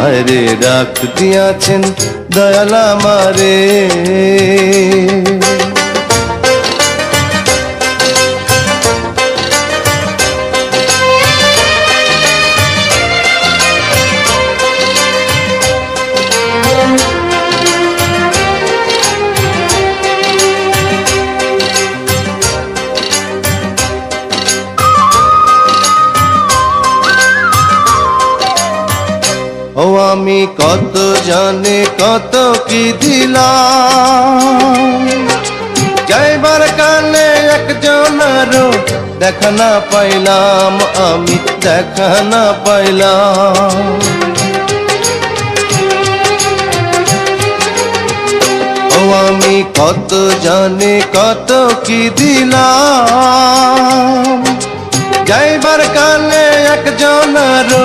আরে ডাক দিয়াছেন দয়ালা মারে ও আমি কত জানে কত কি দিলাম। যাইবার কালে একজনেরও দেখা না পাইলাম, আমি দেখা না পাইলাম। আমি কত জানে কত কি দিলাম। যাইবার কালে একজনেরও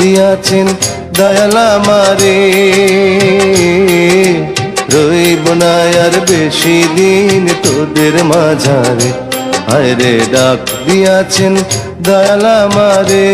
দিয়াছেন দয়ালা মারে রইব না আর বেশি দিন তোদের মাঝারে। আরে ডাক দিয়াছেন দয়ালা মারে